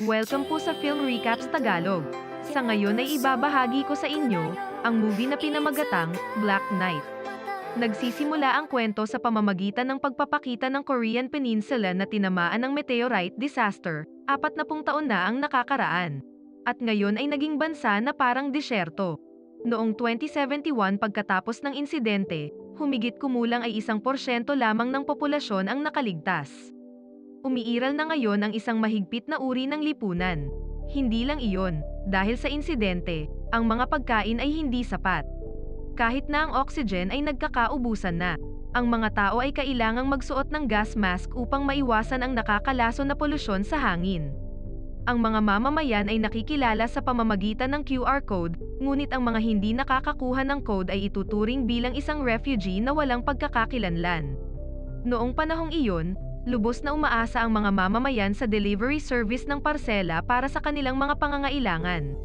Welcome po sa Film Recaps Tagalog. Sa ngayon ay ibabahagi ko sa inyo ang movie na pinamagatang Black Knight. Nagsisimula ang kwento sa pamamagitan ng pagpapakita ng Korean Peninsula na tinamaan ng meteorite disaster, apat na pung taon na ang nakakaraan. At ngayon ay naging bansa na parang disyerto. Noong 2071 pagkatapos ng insidente, humigit kumulang ay isang porsyento lamang ng populasyon ang nakaligtas. Umiiral na ngayon ang isang mahigpit na uri ng lipunan. Hindi lang iyon, dahil sa insidente, ang mga pagkain ay hindi sapat. Kahit na ang oxygen ay nagkakaubusan na, ang mga tao ay kailangang magsuot ng gas mask upang maiwasan ang nakakalaso na polusyon sa hangin. Ang mga mamamayan ay nakikilala sa pamamagitan ng QR code, ngunit ang mga hindi nakakakuha ng code ay ituturing bilang isang refugee na walang pagkakakilanlan. Noong panahong iyon, lubos na umaasa ang mga mamamayan sa delivery service ng parsela para sa kanilang mga pangangailangan.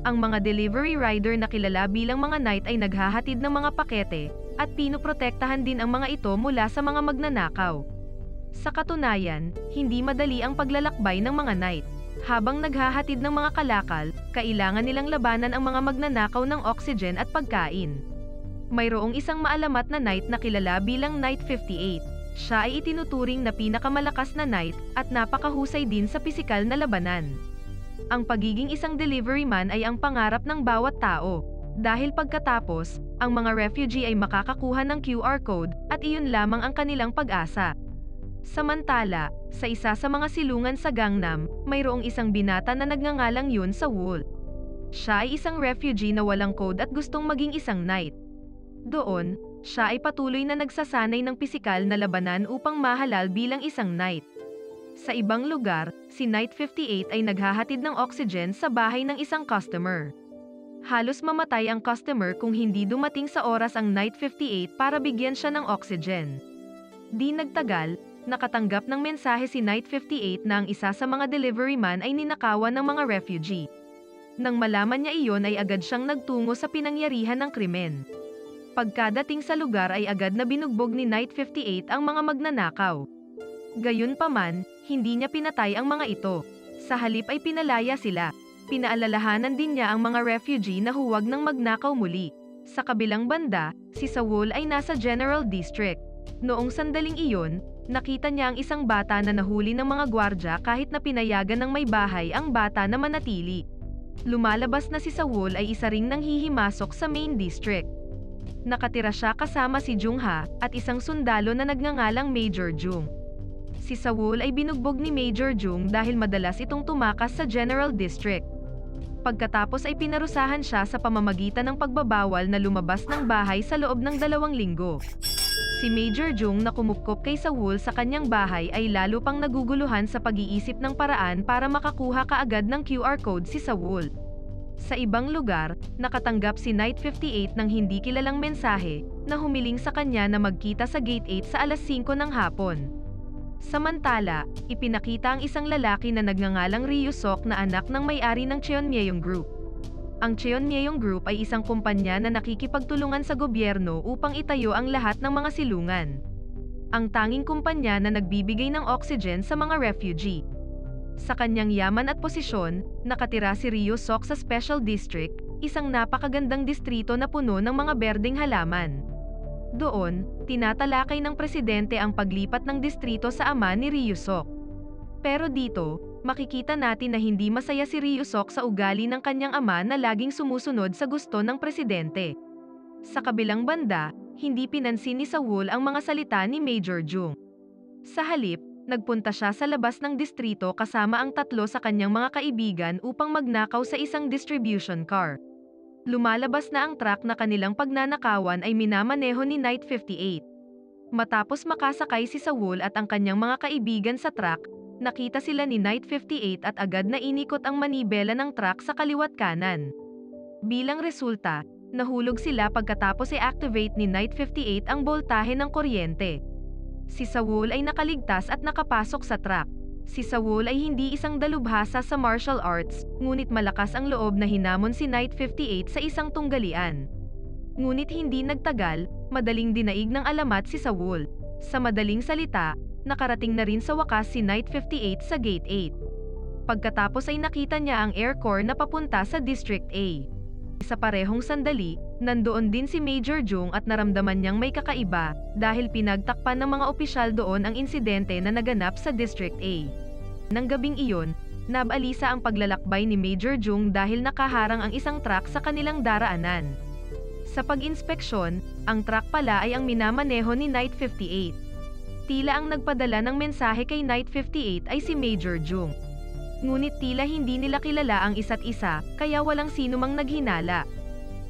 Ang mga delivery rider na kilala bilang mga night ay naghahatid ng mga pakete, at pinoprotektahan din ang mga ito mula sa mga magnanakaw. Sa katunayan, hindi madali ang paglalakbay ng mga night. Habang naghahatid ng mga kalakal, kailangan nilang labanan ang mga magnanakaw ng oxygen at pagkain. Mayroong isang maalamat na knight na kilala bilang Knight 58. Siya ay itinuturing na pinakamalakas na knight at napakahusay din sa pisikal na labanan. Ang pagiging isang delivery man ay ang pangarap ng bawat tao. Dahil pagkatapos, ang mga refugee ay makakakuha ng QR code at iyon lamang ang kanilang pag-asa. Samantala, sa isa sa mga silungan sa Gangnam, mayroong isang binata na nagngangalang yun sa Wool. Siya ay isang refugee na walang code at gustong maging isang knight. Doon, siya ay patuloy na nagsasanay ng pisikal na labanan upang mahalal bilang isang knight. Sa ibang lugar, si Knight 58 ay naghahatid ng oxygen sa bahay ng isang customer. Halos mamatay ang customer kung hindi dumating sa oras ang Knight 58 para bigyan siya ng oxygen. Di nagtagal, nakatanggap ng mensahe si Knight 58 na ang isa sa mga delivery man ay ninakawan ng mga refugee. Nang malaman niya iyon ay agad siyang nagtungo sa pinangyarihan ng krimen. Pagkadating sa lugar ay agad na binugbog ni Knight 58 ang mga magnanakaw. Gayunpaman, hindi niya pinatay ang mga ito. Sa halip ay pinalaya sila. Pinaalalahanan din niya ang mga refugee na huwag nang magnakaw muli. Sa kabilang banda, si Sawol ay nasa General District. Noong sandaling iyon, nakita niya ang isang bata na nahuli ng mga gwardya kahit na pinayagan ng may bahay ang bata na manatili. Lumalabas na si Sawol ay isa ring nanghihimasok sa main district. Nakatira siya kasama si Jungha at isang sundalo na nagngangalang Major Jung. Si Sawol ay binugbog ni Major Jung dahil madalas itong tumakas sa General District. Pagkatapos ay pinarusahan siya sa pamamagitan ng pagbabawal na lumabas ng bahay sa loob ng dalawang linggo. Si Major Jung na kumupkop kay Sawol sa kanyang bahay ay lalo pang naguguluhan sa pag-iisip ng paraan para makakuha kaagad ng QR code si Sawol. Sa ibang lugar, nakatanggap si Knight 58 ng hindi kilalang mensahe na humiling sa kanya na magkita sa Gate 8 sa alas 5 ng hapon. Samantala, ipinakita ang isang lalaki na nagngangalang Ryu na anak ng may-ari ng Cheonmyeong Group. Ang Cheonmyeong Group ay isang kumpanya na nakikipagtulungan sa gobyerno upang itayo ang lahat ng mga silungan. Ang tanging kumpanya na nagbibigay ng oxygen sa mga refugee. Sa kanyang yaman at posisyon, nakatira si Ryu Sok sa Special District, isang napakagandang distrito na puno ng mga berdeng halaman. Doon, tinatalakay ng presidente ang paglipat ng distrito sa ama ni Ryusok. Pero dito, makikita natin na hindi masaya si Ryusok sa ugali ng kanyang ama na laging sumusunod sa gusto ng presidente. Sa kabilang banda, hindi pinansin ni Sawol ang mga salita ni Major Jung. Sa halip, nagpunta siya sa labas ng distrito kasama ang tatlo sa kanyang mga kaibigan upang magnakaw sa isang distribution car. Lumalabas na ang truck na kanilang pagnanakawan ay minamaneho ni Knight 58. Matapos makasakay si Sawol at ang kanyang mga kaibigan sa truck, nakita sila ni Knight 58 at agad na inikot ang manibela ng truck sa kaliwat kanan. Bilang resulta, nahulog sila pagkatapos i-activate ni Knight 58 ang boltahe ng kuryente. Si Sawol ay nakaligtas at nakapasok sa truck. Si Sawol ay hindi isang dalubhasa sa martial arts, ngunit malakas ang loob na hinamon si Knight 58 sa isang tunggalian. Ngunit hindi nagtagal, madaling dinaig ng alamat si Sawol. Sa madaling salita, nakarating na rin sa wakas si Knight 58 sa Gate 8. Pagkatapos ay nakita niya ang Air Corps na papunta sa District A. Sa parehong sandali, nandoon din si Major Jung at naramdaman niyang may kakaiba dahil pinagtakpan ng mga opisyal doon ang insidente na naganap sa District A. Nang gabing iyon, nabalisa ang paglalakbay ni Major Jung dahil nakaharang ang isang truck sa kanilang daraanan. Sa pag-inspeksyon, ang truck pala ay ang minamaneho ni Knight 58. Tila ang nagpadala ng mensahe kay Knight 58 ay si Major Jung. Ngunit tila hindi nila kilala ang isa't isa, kaya walang sino mang naghinala.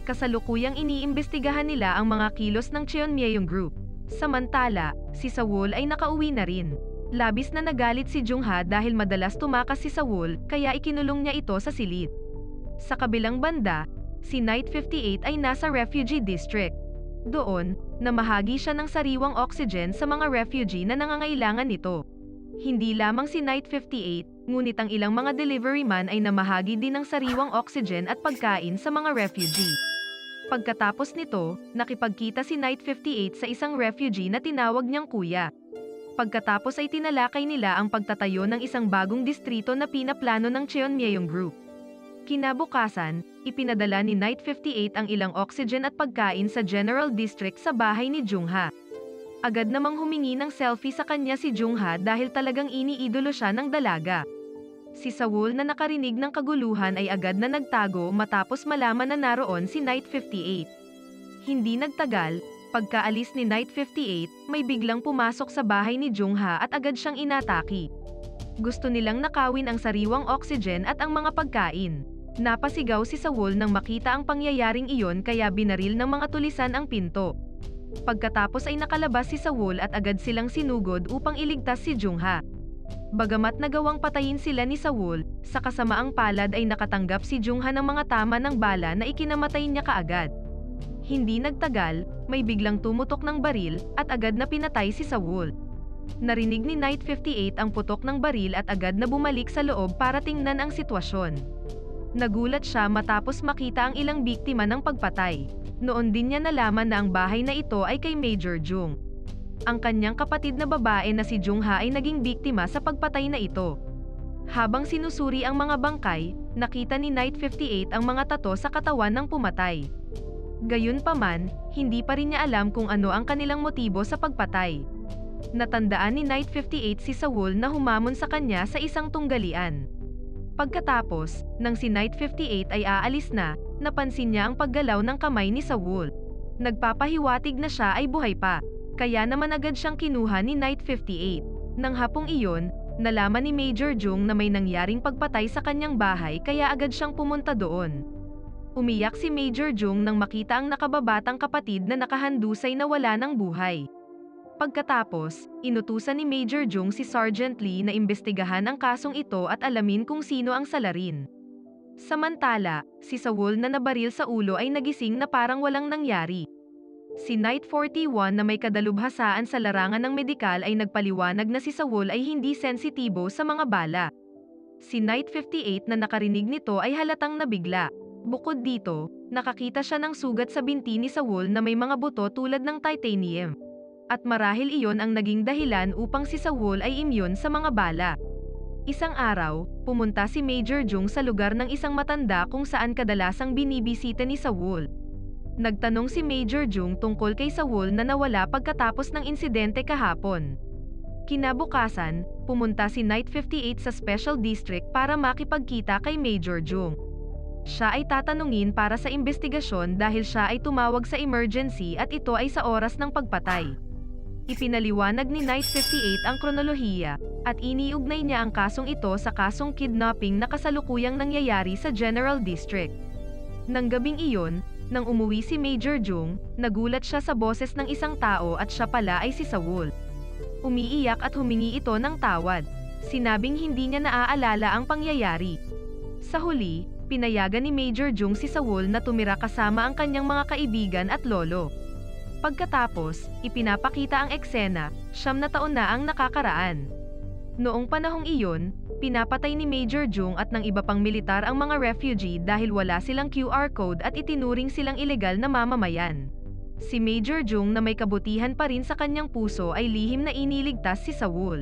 Kasalukuyang iniimbestigahan nila ang mga kilos ng Cheonmyeong Group. Samantala, si Sawol ay nakauwi na rin. Labis na nagalit si Jungha dahil madalas tumakas si Sawol, kaya ikinulong niya ito sa silid. Sa kabilang banda, si Knight 58 ay nasa refugee district. Doon, namahagi siya ng sariwang oxygen sa mga refugee na nangangailangan nito. Hindi lamang si Knight 58, ngunit ang ilang mga delivery man ay namahagi din ng sariwang oxygen at pagkain sa mga refugee. Pagkatapos nito, nakipagkita si Knight 58 sa isang refugee na tinawag niyang kuya. Pagkatapos ay tinalakay nila ang pagtatayo ng isang bagong distrito na pinaplano ng Cheonmyeong Group. Kinabukasan, ipinadala ni Knight 58 ang ilang oxygen at pagkain sa General District sa bahay ni Jungha. Agad namang humingi ng selfie sa kanya si Jungha dahil talagang iniidolo siya ng dalaga. Si Sawol na nakarinig ng kaguluhan ay agad na nagtago matapos malaman na naroon si Knight 58. Hindi nagtagal, pagkaalis ni Knight 58, may biglang pumasok sa bahay ni Jungha at agad siyang inataki. Gusto nilang nakawin ang sariwang oxygen at ang mga pagkain. Napasigaw si Sawol nang makita ang pangyayaring iyon kaya binaril ng mga tulisan ang pinto. Pagkatapos ay nakalabas si Sawol at agad silang sinugod upang iligtas si Jungha. Bagamat nagawang patayin sila ni Sawol, sa kasamaang palad ay nakatanggap si Jungha ng mga tama ng bala na ikinamatay niya kaagad. Hindi nagtagal, may biglang tumutok ng baril at agad na pinatay si Sawol. Narinig ni Knight 58 ang putok ng baril at agad na bumalik sa loob para tingnan ang sitwasyon. Nagulat siya matapos makita ang ilang biktima ng pagpatay. Noon din niya nalaman na ang bahay na ito ay kay Major Jung. Ang kanyang kapatid na babae na si Jungha ay naging biktima sa pagpatay na ito. Habang sinusuri ang mga bangkay, nakita ni Knight 58 ang mga tato sa katawan ng pumatay. Gayunpaman, hindi pa rin niya alam kung ano ang kanilang motibo sa pagpatay. Natandaan ni Knight 58 si Saul na humamon sa kanya sa isang tunggalian. Pagkatapos, nang si Knight 58 ay aalis na, napansin niya ang paggalaw ng kamay ni Saul. Nagpapahiwatig na siya ay buhay pa, kaya naman agad siyang kinuha ni Knight 58. Nang hapong iyon, nalaman ni Major Jung na may nangyaring pagpatay sa kanyang bahay kaya agad siyang pumunta doon. Umiyak si Major Jung nang makita ang nakababatang kapatid na nakahandusay na wala ng buhay. Pagkatapos, inutusan ni Major Jung si Sergeant Lee na imbestigahan ang kasong ito at alamin kung sino ang salarin. Samantala, si Sawol na nabaril sa ulo ay nagising na parang walang nangyari. Si Knight 41 na may kadalubhasaan sa larangan ng medikal ay nagpaliwanag na si Sawol ay hindi sensitibo sa mga bala. Si Knight 58 na nakarinig nito ay halatang nabigla. Bukod dito, nakakita siya ng sugat sa binti ni Sawol na may mga buto tulad ng titanium at marahil iyon ang naging dahilan upang si Sawol ay imyon sa mga bala. Isang araw, pumunta si Major Jung sa lugar ng isang matanda kung saan kadalasang binibisita ni Sawol. Nagtanong si Major Jung tungkol kay Sawol na nawala pagkatapos ng insidente kahapon. Kinabukasan, pumunta si Knight 58 sa Special District para makipagkita kay Major Jung. Siya ay tatanungin para sa investigasyon dahil siya ay tumawag sa emergency at ito ay sa oras ng pagpatay. Ipinaliwanag ni Knight 58 ang kronolohiya, at iniugnay niya ang kasong ito sa kasong kidnapping na kasalukuyang nangyayari sa General District. Nang gabing iyon, nang umuwi si Major Jung, nagulat siya sa boses ng isang tao at siya pala ay si Sawol. Umiiyak at humingi ito ng tawad. Sinabing hindi niya naaalala ang pangyayari. Sa huli, pinayagan ni Major Jung si Sawol na tumira kasama ang kanyang mga kaibigan at lolo. Pagkatapos, ipinapakita ang eksena, siyam na taon na ang nakakaraan. Noong panahong iyon, pinapatay ni Major Jung at ng iba pang militar ang mga refugee dahil wala silang QR code at itinuring silang ilegal na mamamayan. Si Major Jung na may kabutihan pa rin sa kanyang puso ay lihim na iniligtas si Saul.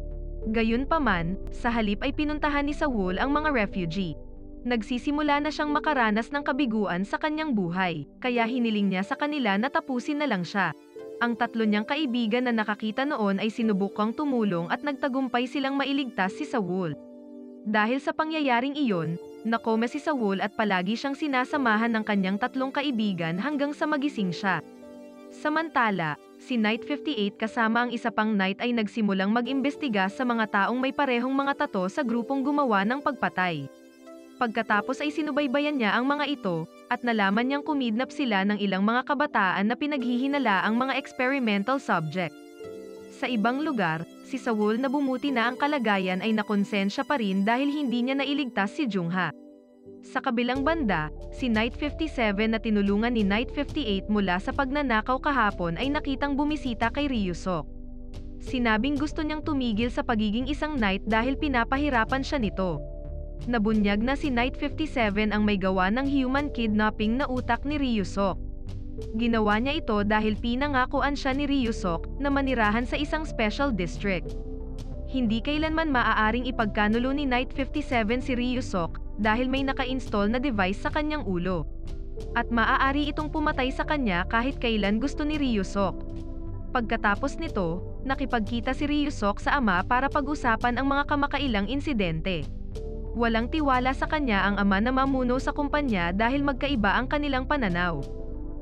Gayunpaman, sa halip ay pinuntahan ni Saul ang mga refugee. Nagsisimula na siyang makaranas ng kabiguan sa kanyang buhay, kaya hiniling niya sa kanila na tapusin na lang siya. Ang tatlo niyang kaibigan na nakakita noon ay sinubukang tumulong at nagtagumpay silang mailigtas si Saul. Dahil sa pangyayaring iyon, nakoma si Saul at palagi siyang sinasamahan ng kanyang tatlong kaibigan hanggang sa magising siya. Samantala, si Knight 58 kasama ang isa pang knight ay nagsimulang mag-imbestiga sa mga taong may parehong mga tato sa grupong gumawa ng pagpatay. Pagkatapos ay sinubaybayan niya ang mga ito, at nalaman niyang kumidnap sila ng ilang mga kabataan na pinaghihinala ang mga experimental subject. Sa ibang lugar, si Saul na bumuti na ang kalagayan ay nakonsensya pa rin dahil hindi niya nailigtas si Jungha. Sa kabilang banda, si Knight 57 na tinulungan ni Knight 58 mula sa pagnanakaw kahapon ay nakitang bumisita kay Ryusok. Sinabing gusto niyang tumigil sa pagiging isang knight dahil pinapahirapan siya nito. Nabunyag na si Knight 57 ang may gawa ng human kidnapping na utak ni Ryusok. Ginawa niya ito dahil pinangakuan siya ni Ryusok na manirahan sa isang special district. Hindi kailanman maaaring ipagkanulo ni Knight 57 si Ryusok dahil may naka-install na device sa kanyang ulo. At maaari itong pumatay sa kanya kahit kailan gusto ni Ryusok. Pagkatapos nito, nakipagkita si Ryusok sa ama para pag-usapan ang mga kamakailang insidente. Walang tiwala sa kanya ang ama na mamuno sa kumpanya dahil magkaiba ang kanilang pananaw.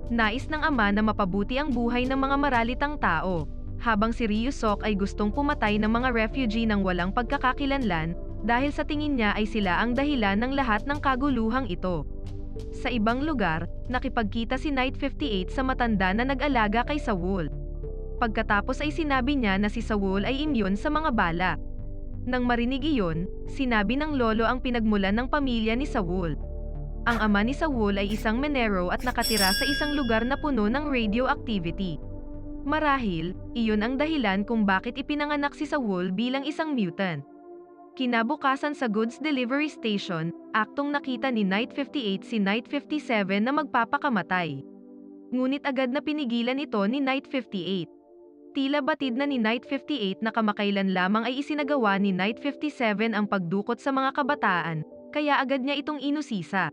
Nais ng ama na mapabuti ang buhay ng mga maralitang tao, habang si Ryusok ay gustong pumatay ng mga refugee ng walang pagkakakilanlan dahil sa tingin niya ay sila ang dahilan ng lahat ng kaguluhang ito. Sa ibang lugar, nakipagkita si Knight 58 sa matanda na nag-alaga kay Saul. Pagkatapos ay sinabi niya na si Saul ay immune sa mga bala. Nang marinig iyon, sinabi ng lolo ang pinagmulan ng pamilya ni Saul. Ang ama ni Saul ay isang menero at nakatira sa isang lugar na puno ng radioactivity. Marahil, iyon ang dahilan kung bakit ipinanganak si Saul bilang isang mutant. Kinabukasan sa goods delivery station, aktong nakita ni Knight 58 si Knight 57 na magpapakamatay. Ngunit agad na pinigilan ito ni Knight 58. Tila batid na ni Knight 58 na kamakailan lamang ay isinagawa ni Knight 57 ang pagdukot sa mga kabataan, kaya agad niya itong inusisa.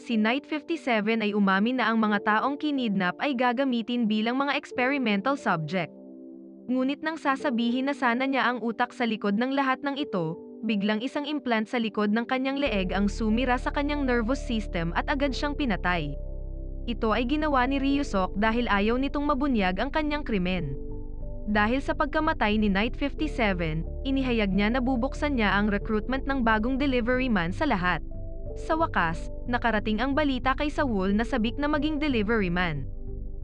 Si Knight 57 ay umamin na ang mga taong kinidnap ay gagamitin bilang mga experimental subject. Ngunit nang sasabihin na sana niya ang utak sa likod ng lahat ng ito, biglang isang implant sa likod ng kanyang leeg ang sumira sa kanyang nervous system at agad siyang pinatay. Ito ay ginawa ni Ryusok dahil ayaw nitong mabunyag ang kanyang krimen. Dahil sa pagkamatay ni Knight 57, inihayag niya na bubuksan niya ang recruitment ng bagong delivery man sa lahat. Sa wakas, nakarating ang balita kay Saul na sabik na maging delivery man.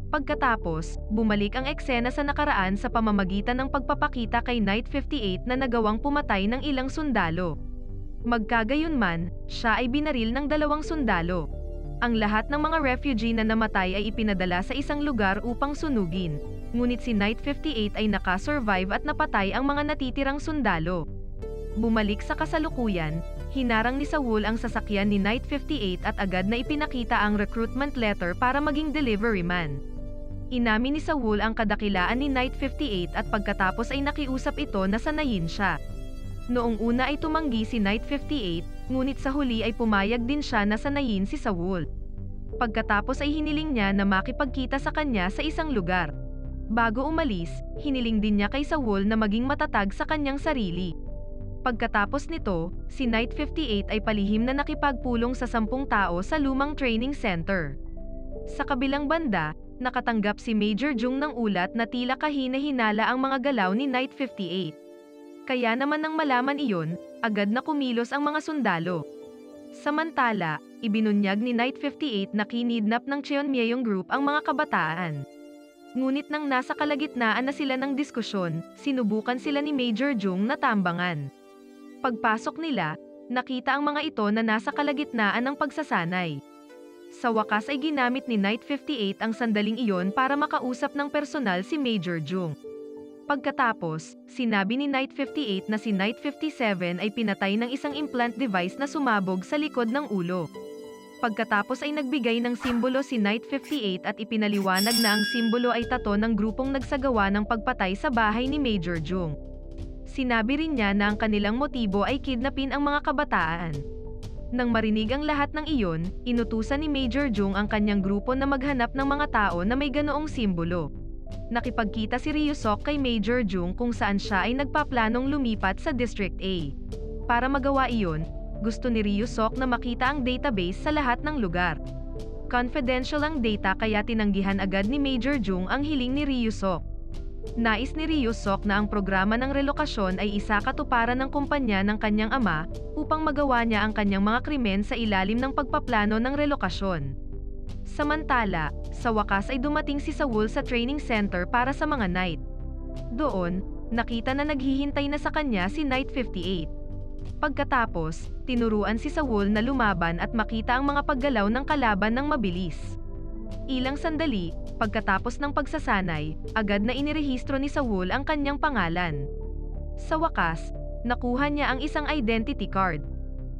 Pagkatapos, bumalik ang eksena sa nakaraan sa pamamagitan ng pagpapakita kay Knight 58 na nagawang pumatay ng ilang sundalo. Magkagayunman, siya ay binaril ng dalawang sundalo. Ang lahat ng mga refugee na namatay ay ipinadala sa isang lugar upang sunugin. Ngunit si Knight 58 ay nakasurvive at napatay ang mga natitirang sundalo. Bumalik sa kasalukuyan, hinarang ni Saul ang sasakyan ni Knight 58 at agad na ipinakita ang recruitment letter para maging delivery man. Inamin ni Saul ang kadakilaan ni Knight 58 at pagkatapos ay nakiusap ito na sanayin siya. Noong una ay tumanggi si Knight 58, ngunit sa huli ay pumayag din siya na sanayin si Saul. Pagkatapos ay hiniling niya na makipagkita sa kanya sa isang lugar. Bago umalis, hiniling din niya kay Saul na maging matatag sa kanyang sarili. Pagkatapos nito, si Knight 58 ay palihim na nakipagpulong sa sampung tao sa lumang training center. Sa kabilang banda, nakatanggap si Major Jung ng ulat na tila kahina-hinala ang mga galaw ni Knight 58. Kaya naman nang malaman iyon, agad na kumilos ang mga sundalo. Samantala, ibinunyag ni Knight 58 na kinidnap ng Cheonmyeong Group ang mga kabataan. Ngunit nang nasa kalagitnaan na sila ng diskusyon, sinubukan sila ni Major Jung na tambangan. Pagpasok nila, nakita ang mga ito na nasa kalagitnaan ng pagsasanay. Sa wakas ay ginamit ni Knight 58 ang sandaling iyon para makausap ng personal si Major Jung. Pagkatapos, sinabi ni Knight 58 na si Knight 57 ay pinatay ng isang implant device na sumabog sa likod ng ulo. Pagkatapos ay nagbigay ng simbolo si Knight 58 at ipinaliwanag na ang simbolo ay tato ng grupong nagsagawa ng pagpatay sa bahay ni Major Jung. Sinabi rin niya na ang kanilang motibo ay kidnapin ang mga kabataan. Nang marinig ang lahat ng iyon, inutusan ni Major Jung ang kanyang grupo na maghanap ng mga tao na may ganoong simbolo. Nakipagkita si Ryusok kay Major Jung kung saan siya ay nagpaplanong lumipat sa District A. Para magawa iyon, gusto ni Ryusok na makita ang database sa lahat ng lugar. Confidential ang data kaya tinanggihan agad ni Major Jung ang hiling ni Ryusok. Nais ni Ryusok na ang programa ng relokasyon ay isa katuparan ng kumpanya ng kanyang ama upang magawa niya ang kanyang mga krimen sa ilalim ng pagpaplano ng relokasyon. Samantala, sa wakas ay dumating si Saul sa training center para sa mga Knight. Doon, nakita na naghihintay na sa kanya si Knight 58. Pagkatapos, tinuruan si Saul na lumaban at makita ang mga paggalaw ng kalaban ng mabilis. Ilang sandali, pagkatapos ng pagsasanay, agad na inirehistro ni Saul ang kanyang pangalan. Sa wakas, nakuha niya ang isang identity card.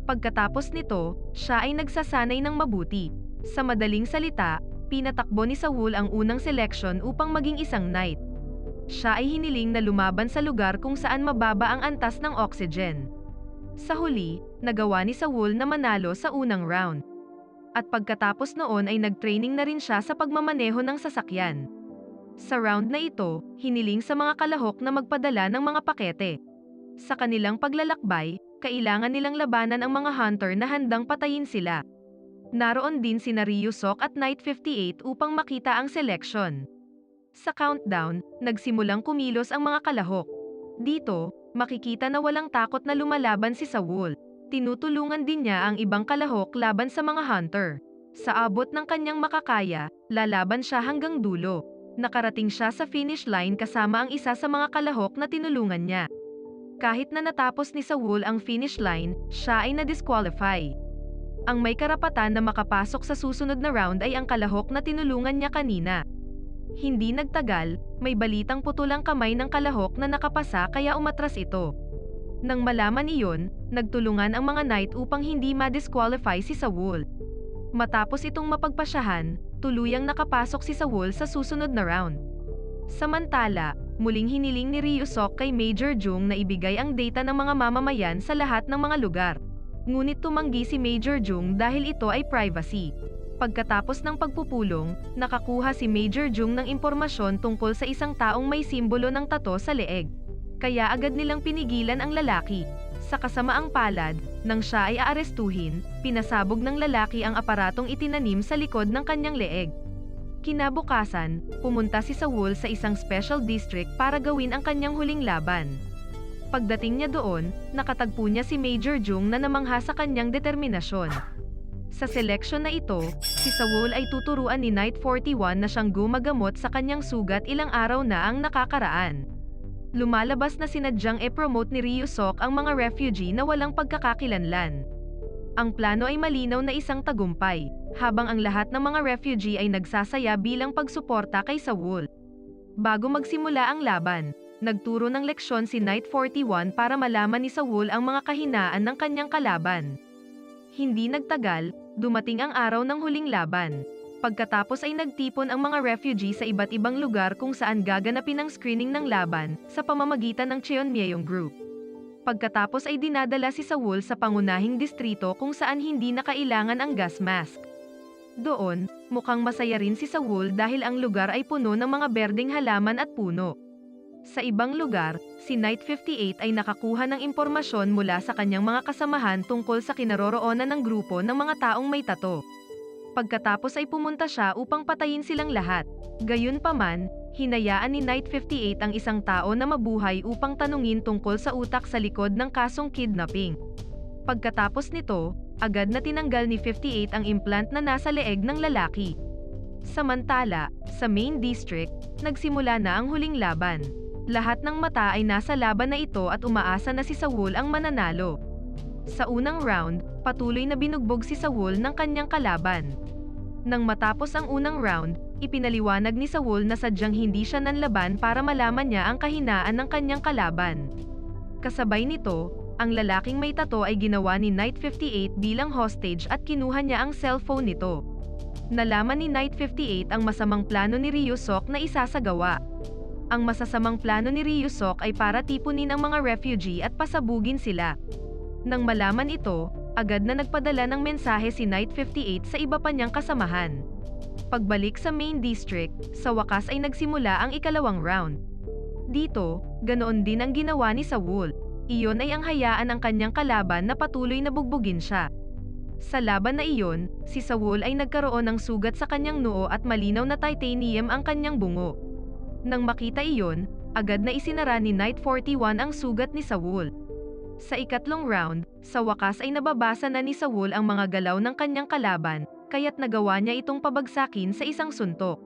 Pagkatapos nito, siya ay nagsasanay ng mabuti. Sa madaling salita, pinatakbo ni Saul ang unang selection upang maging isang knight. Siya ay hiniling na lumaban sa lugar kung saan mababa ang antas ng oxygen. Sa huli, nagawa ni Saul na manalo sa unang round. At pagkatapos noon ay nag-training na rin siya sa pagmamaneho ng sasakyan. Sa round na ito, hiniling sa mga kalahok na magpadala ng mga pakete. Sa kanilang paglalakbay, kailangan nilang labanan ang mga hunter na handang patayin sila. Naroon din si Ryusok at Knight 58 upang makita ang selection. Sa countdown, nagsimulang kumilos ang mga kalahok. Dito, makikita na walang takot na lumalaban si Saul. Tinutulungan din niya ang ibang kalahok laban sa mga hunter. Sa abot ng kanyang makakaya, lalaban siya hanggang dulo. Nakarating siya sa finish line kasama ang isa sa mga kalahok na tinulungan niya. Kahit na natapos ni Saul ang finish line, siya ay na-disqualify. Ang may karapatan na makapasok sa susunod na round ay ang kalahok na tinulungan niya kanina. Hindi nagtagal, may balitang putulang kamay ng kalahok na nakapasa kaya umatras ito. Nang malaman iyon, nagtulungan ang mga knight upang hindi ma-disqualify si Saul. Matapos itong mapagpasyahan, tuluyang nakapasok si Saul sa susunod na round. Samantala, muling hiniling ni Ryusok kay Major Jung na ibigay ang data ng mga mamamayan sa lahat ng mga lugar. Ngunit tumanggi si Major Jung dahil ito ay privacy. Pagkatapos ng pagpupulong, nakakuha si Major Jung ng impormasyon tungkol sa isang taong may simbolo ng tato sa leeg. Kaya agad nilang pinigilan ang lalaki. Sa kasamaang palad, nang siya ay aarestuhin, pinasabog ng lalaki ang aparatong itinanim sa likod ng kanyang leeg. Kinabukasan, pumunta si Saul sa isang special district para gawin ang kanyang huling laban. Pagdating niya doon, nakatagpo niya si Major Jung na namangha sa kanyang determinasyon. Sa seleksyon na ito, si Saul ay tuturuan ni Knight 41 na siyang gumagamot sa kanyang sugat ilang araw na ang nakakaraan. Lumalabas na sinadyang e-promote ni Ryusok ang mga refugee na walang pagkakakilanlan. Ang plano ay malinaw na isang tagumpay, habang ang lahat ng mga refugee ay nagsasaya bilang pagsuporta kay Saul. Bago magsimula ang laban, nagturo ng leksyon si Knight 41 para malaman ni Saul ang mga kahinaan ng kanyang kalaban. Hindi nagtagal, dumating ang araw ng huling laban. Pagkatapos ay nagtipon ang mga refugee sa iba't ibang lugar kung saan gaganapin ang screening ng laban sa pamamagitan ng Cheonmyeong Group. Pagkatapos ay dinadala si Saul sa pangunahing distrito kung saan hindi nakailangan ang gas mask. Doon, mukhang masaya rin si Saul dahil ang lugar ay puno ng mga berdeng halaman at puno. Sa ibang lugar, si Knight 58 ay nakakuha ng impormasyon mula sa kanyang mga kasamahan tungkol sa kinaroroonan ng grupo ng mga taong may tato. Pagkatapos ay pumunta siya upang patayin silang lahat. Gayunpaman, hinayaan ni Knight 58 ang isang tao na mabuhay upang tanungin tungkol sa utak sa likod ng kasong kidnapping. Pagkatapos nito, agad na tinanggal ni 58 ang implant na nasa leeg ng lalaki. Samantala, sa main district, nagsimula na ang huling laban. Lahat ng mata ay nasa laban na ito at umaasa na si Saul ang mananalo. Sa unang round, patuloy na binugbog si Saul ng kanyang kalaban. Nang matapos ang unang round, ipinaliwanag ni Saul na sadyang hindi siya nanlaban para malaman niya ang kahinaan ng kanyang kalaban. Kasabay nito, ang lalaking may tato ay ginawa ni Knight 58 bilang hostage at kinuha niya ang cellphone nito. Nalaman ni Knight 58 ang masamang plano ni Ryusok na isasagawa. Ang masasamang plano ni Ryusok ay para tipunin ang mga refugee at pasabugin sila. Nang malaman ito, agad na nagpadala ng mensahe si Knight 58 sa iba pa niyang kasamahan. Pagbalik sa main district, sa wakas ay nagsimula ang ikalawang round. Dito, ganoon din ang ginawa ni Saul. Iyon ay ang hayaan ang kanyang kalaban na patuloy na bugbugin siya. Sa laban na iyon, si Saul ay nagkaroon ng sugat sa kanyang noo at malinaw na titanium ang kanyang bungo. Nang makita iyon, agad na isinara ni Knight 41 ang sugat ni Saul. Sa ikatlong round, sa wakas ay nababasa na ni Saul ang mga galaw ng kanyang kalaban, kaya't nagawa niya itong pabagsakin sa isang suntok.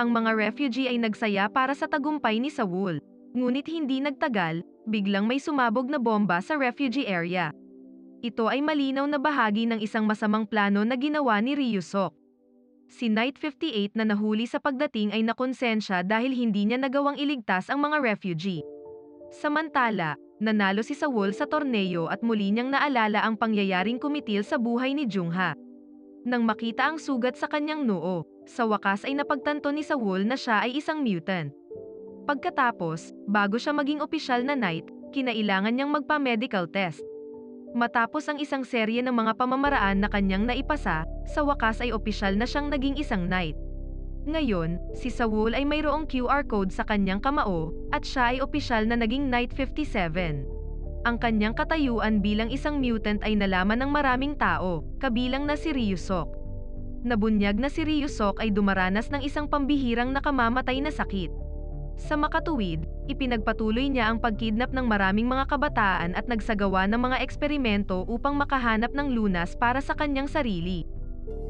Ang mga refugee ay nagsaya para sa tagumpay ni Saul. Ngunit hindi nagtagal, biglang may sumabog na bomba sa refugee area. Ito ay malinaw na bahagi ng isang masamang plano na ginawa ni Ryusok. Si Knight 58 na nahuli sa pagdating ay nakonsensya dahil hindi niya nagawang iligtas ang mga refugee. Samantala, nanalo si Saul sa torneo at muli niyang naalala ang pangyayaring kumitil sa buhay ni Jungha. Nang makita ang sugat sa kanyang noo, sa wakas ay napagtanto ni Saul na siya ay isang mutant. Pagkatapos, bago siya maging opisyal na knight, kinailangan niyang magpa-medical test. Matapos ang isang serye ng mga pamamaraan na kanyang naipasa, sa wakas ay opisyal na siyang naging isang knight. Ngayon, si Saul ay mayroong QR code sa kanyang kamao, at siya ay opisyal na naging Knight 57. Ang kanyang katayuan bilang isang mutant ay nalaman ng maraming tao, kabilang na si Ryusok. Nabunyag na si Ryusok ay dumaranas ng isang pambihirang nakamamatay na sakit. Sa makatuwid, ipinagpatuloy niya ang pagkidnap ng maraming mga kabataan at nagsagawa ng mga eksperimento upang makahanap ng lunas para sa kanyang sarili.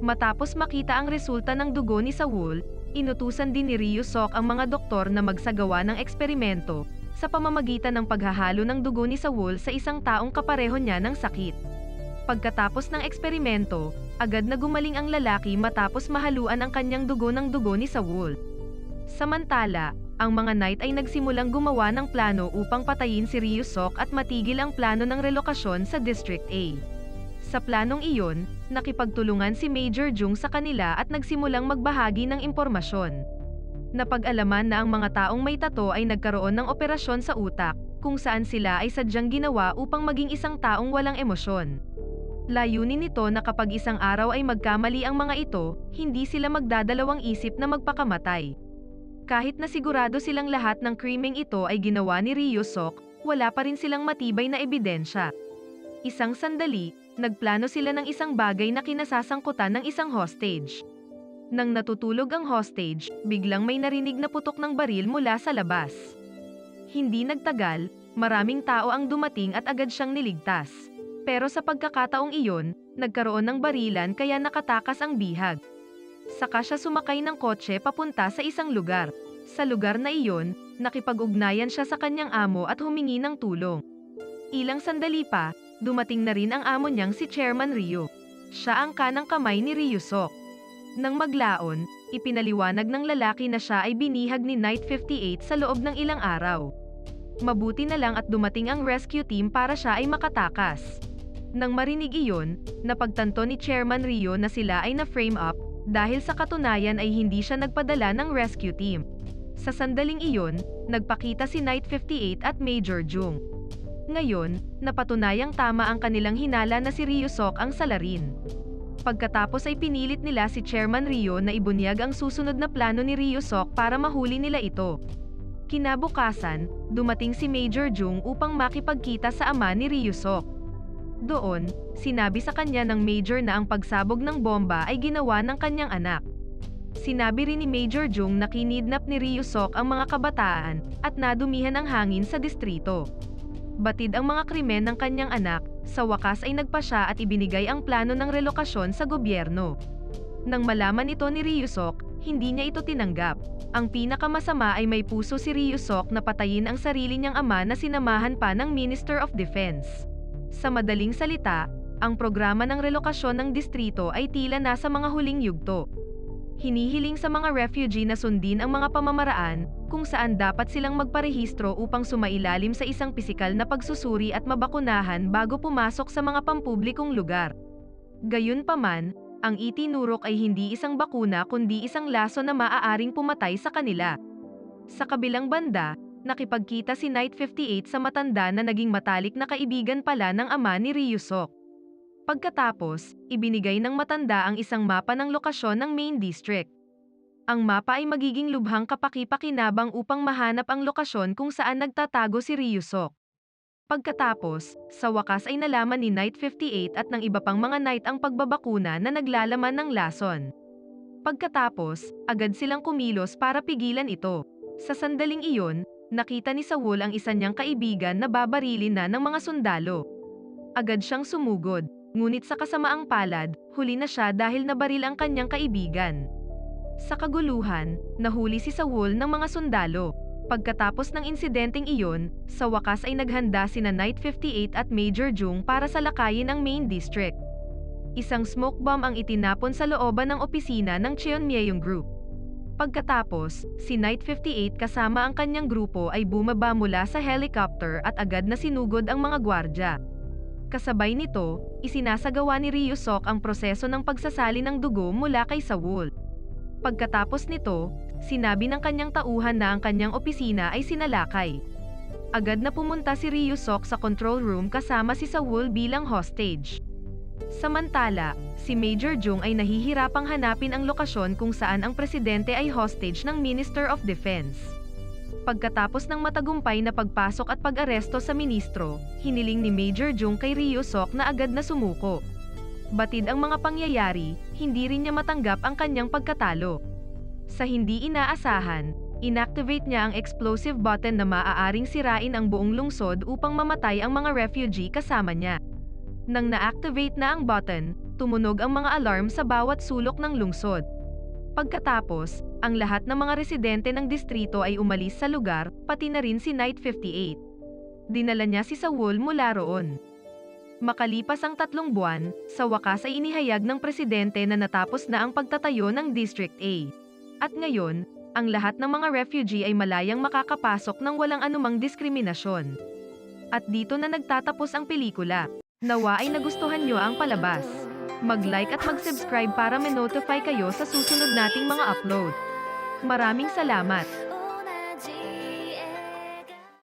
Matapos makita ang resulta ng dugo ni Saul, inutusan din ni Ryusok ang mga doktor na magsagawa ng eksperimento sa pamamagitan ng paghahalo ng dugo ni Saul sa isang taong kapareho niya ng sakit. Pagkatapos ng eksperimento, agad na gumaling ang lalaki matapos mahaluan ang kanyang dugo ng dugo ni Saul. Samantala, ang mga knight ay nagsimulang gumawa ng plano upang patayin si Ryusok at matigil ang plano ng relokasyon sa District A. Sa planong iyon, nakipagtulungan si Major Jung sa kanila at nagsimulang magbahagi ng impormasyon. Napag-alaman na ang mga taong may tato ay nagkaroon ng operasyon sa utak, kung saan sila ay sadyang ginawa upang maging isang taong walang emosyon. Layunin nito na kapag isang araw ay magkamali ang mga ito, hindi sila magdadalawang isip na magpakamatay. Kahit na sigurado silang lahat ng krimeng ito ay ginawa ni Ryusok, wala pa rin silang matibay na ebidensya. Isang sandali, nagplano sila ng isang bagay na kinasasangkutan ng isang hostage. Nang natutulog ang hostage, biglang may narinig na putok ng baril mula sa labas. Hindi nagtagal, maraming tao ang dumating at agad siyang niligtas. Pero sa pagkakataong iyon, nagkaroon ng barilan kaya nakatakas ang bihag. Saka siya sumakay ng kotse papunta sa isang lugar. Sa lugar na iyon, nakipag-ugnayan siya sa kanyang amo at humingi ng tulong. Ilang sandali pa, dumating na rin ang amo niyang si Chairman Ryo. Siya ang kanang kamay ni Ryusok. Nang maglaon, ipinaliwanag ng lalaki na siya ay binihag ni Knight 58 sa loob ng ilang araw. Mabuti na lang at dumating ang rescue team para siya ay makatakas. Nang marinig iyon, napagtanto ni Chairman Rio na sila ay na-frame up dahil sa katunayan ay hindi siya nagpadala ng rescue team. Sa sandaling iyon, nagpakita si Knight 58 at Major Jung. Ngayon, napatunayang tama ang kanilang hinala na si Ryusok ang salarin. Pagkatapos ay pinilit nila si Chairman Rio na ibunyag ang susunod na plano ni Ryusok para mahuli nila ito. Kinabukasan, dumating si Major Jung upang makipagkita sa ama ni Ryusok. Doon, sinabi sa kanya ng Major na ang pagsabog ng bomba ay ginawa ng kanyang anak. Sinabi rin ni Major Jung na kinidnap ni Ryusok ang mga kabataan at nadumihan ang hangin sa distrito. Batid ang mga krimen ng kanyang anak, sa wakas ay nagpa siya at ibinigay ang plano ng relokasyon sa gobyerno. Nang malaman ito ni Ryusok, hindi niya ito tinanggap. Ang pinakamasama ay may puso si Ryusok na patayin ang sarili niyang ama na sinamahan pa ng Minister of Defense. Sa madaling salita, ang programa ng relokasyon ng distrito ay tila nasa mga huling yugto. Hinihiling sa mga refugee na sundin ang mga pamamaraan kung saan dapat silang magparehistro upang sumailalim sa isang pisikal na pagsusuri at mabakunahan bago pumasok sa mga pampublikong lugar. Gayunpaman, ang itinurok ay hindi isang bakuna kundi isang laso na maaaring pumatay sa kanila. Sa kabilang banda, nakipagkita si Knight 58 sa matanda na naging matalik na kaibigan pala ng ama ni Ryusok. Pagkatapos, ibinigay ng matanda ang isang mapa ng lokasyon ng main district. Ang mapa ay magiging lubhang kapaki-pakinabang upang mahanap ang lokasyon kung saan nagtatago si Ryusok. Pagkatapos, sa wakas ay nalaman ni Knight 58 at ng iba pang mga knight ang pagbabakuna na naglalaman ng lason. Pagkatapos, agad silang kumilos para pigilan ito. Sa sandaling iyon, nakita ni Saul ang isa niyang kaibigan na babarilin na ng mga sundalo. Agad siyang sumugod, ngunit sa kasamaang palad, huli na siya dahil nabaril ang kanyang kaibigan. Sa kaguluhan, nahuli si Saul ng mga sundalo. Pagkatapos ng insidenteng iyon, sa wakas ay naghanda sina Knight 58 at Major Jung para salakayin ang main district. Isang smoke bomb ang itinapon sa looban ng opisina ng Cheonmyeong Group. Pagkatapos, si Knight 58 kasama ang kanyang grupo ay bumaba mula sa helicopter at agad na sinugod ang mga gwardya. Kasabay nito, isinasagawa ni Ryusok ang proseso ng pagsasali ng dugo mula kay Saul. Pagkatapos nito, sinabi ng kanyang tauhan na ang kanyang opisina ay sinalakay. Agad na pumunta si Ryusok sa control room kasama si Saul bilang hostage. Samantala, si Major Jung ay nahihirapang hanapin ang lokasyon kung saan ang presidente ay hostage ng Minister of Defense. Pagkatapos ng matagumpay na pagpasok at pag-aresto sa ministro, hiniling ni Major Jung kay Ryusok na agad na sumuko. Batid ang mga pangyayari, hindi rin niya matanggap ang kanyang pagkatalo. Sa hindi inaasahan, inactivate niya ang explosive button na maaaring sirain ang buong lungsod upang mamatay ang mga refugee kasama niya. Nang na-activate na ang button, tumunog ang mga alarm sa bawat sulok ng lungsod. Pagkatapos, ang lahat ng mga residente ng distrito ay umalis sa lugar, pati na rin si Knight 58. Dinala niya si Saul mula roon. Makalipas ang tatlong buwan, sa wakas ay inihayag ng presidente na natapos na ang pagtatayo ng District A. At ngayon, ang lahat ng mga refugee ay malayang makakapasok ng walang anumang diskriminasyon. At dito na nagtatapos ang pelikula. Nawa ay nagustuhan nyo ang palabas. Mag-like at mag-subscribe para ma-notify kayo sa susunod nating mga upload. Maraming salamat!